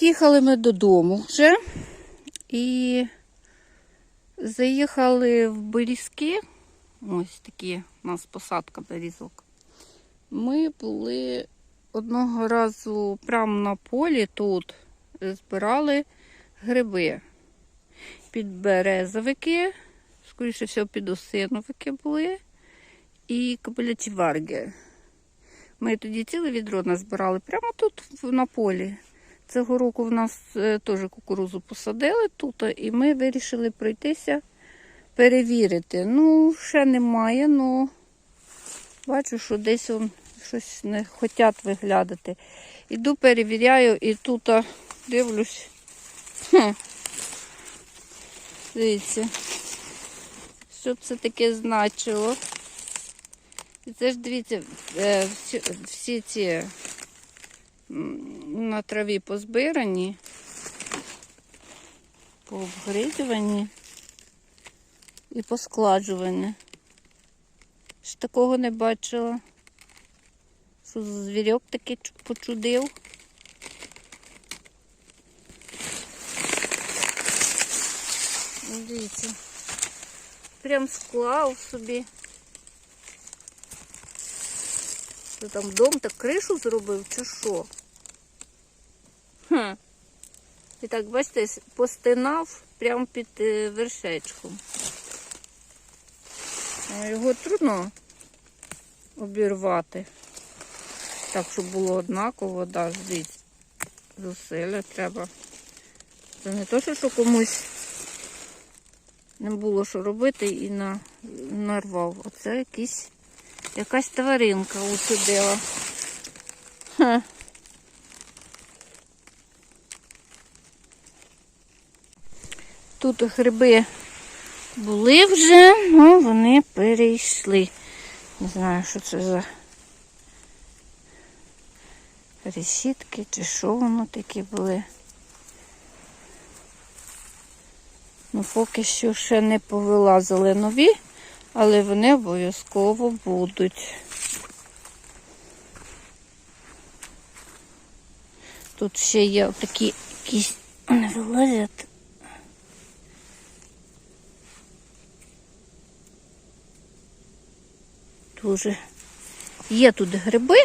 Їхали ми додому вже і заїхали в Берізки. Ось такі у нас посадка берізок. Ми були одного разу прямо на полі тут, збирали гриби. Підберезовики, скоріше всього, підосиновики були і кобилячі варги. Ми тоді ціле відро назбирали прямо тут на полі. Цього року в нас е, теж кукурузу посадили тут, і ми вирішили пройтися, перевірити. Ну, ще немає, але бачу, що десь он щось не хочуть виглядати. Іду, перевіряю, і тут дивлюсь. Хм. Дивіться, що це таке значило. І це ж дивіться, е, всі, ці на траві позбирані, пообгризувані і поскладжувані. Ж такого не бачила. Що за звірьок такий почудив. Дивіться. Прям склав собі. Що там дом так кришу зробив, чи що? Хм. І так, бачите, постинав прямо під е, вершечком. Його трудно обірвати. Так, щоб було однаково, да, дивіться. Зусилля треба. Це не то, що, комусь не було що робити і на, нарвав. Оце якийсь, якась тваринка усидила. Ха. Тут гриби були вже, ну вони перейшли. Не знаю, що це за решітки чи що воно такі були. Ну, поки що ще не повилазили нові, але вони обов'язково будуть. Тут ще є такі якісь не вилазять. Дуже є тут гриби.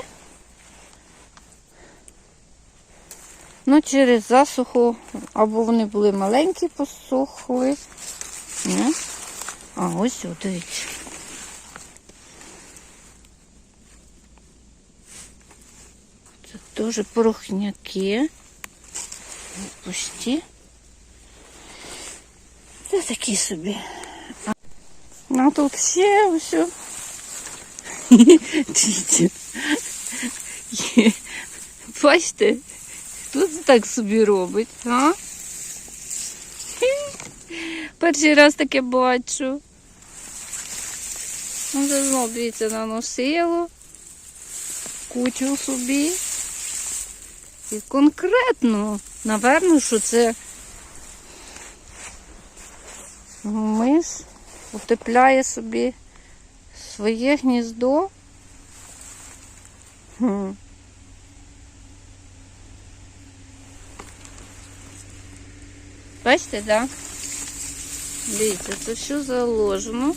Ну, через засуху, або вони були маленькі, посохли. Ні? А ось от, дивіться. Це теж порохняки. Пусті. Це такі собі. А тут ще ось. Дивіться. Бачите? Тут так собі робить, а? Перший раз таке бачу. Ну, це знов, дивіться, наносило. Кучу собі. І конкретно, напевно, що це миш утепляє собі своє гніздо. Хм. Бачите? Да? Дивіться, це все заложено.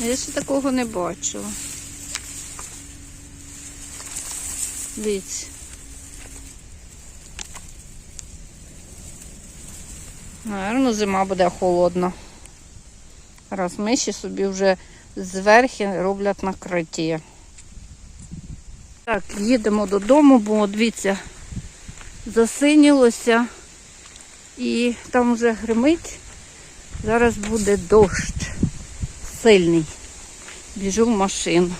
Я ще такого не бачила. Дивіться. Наверно, зима буде холодна. Раз миші собі вже зверхи роблять накриття. Так, їдемо додому, бо дивіться, засинілося і там вже гримить. Зараз буде дощ сильний. Біжу в машину.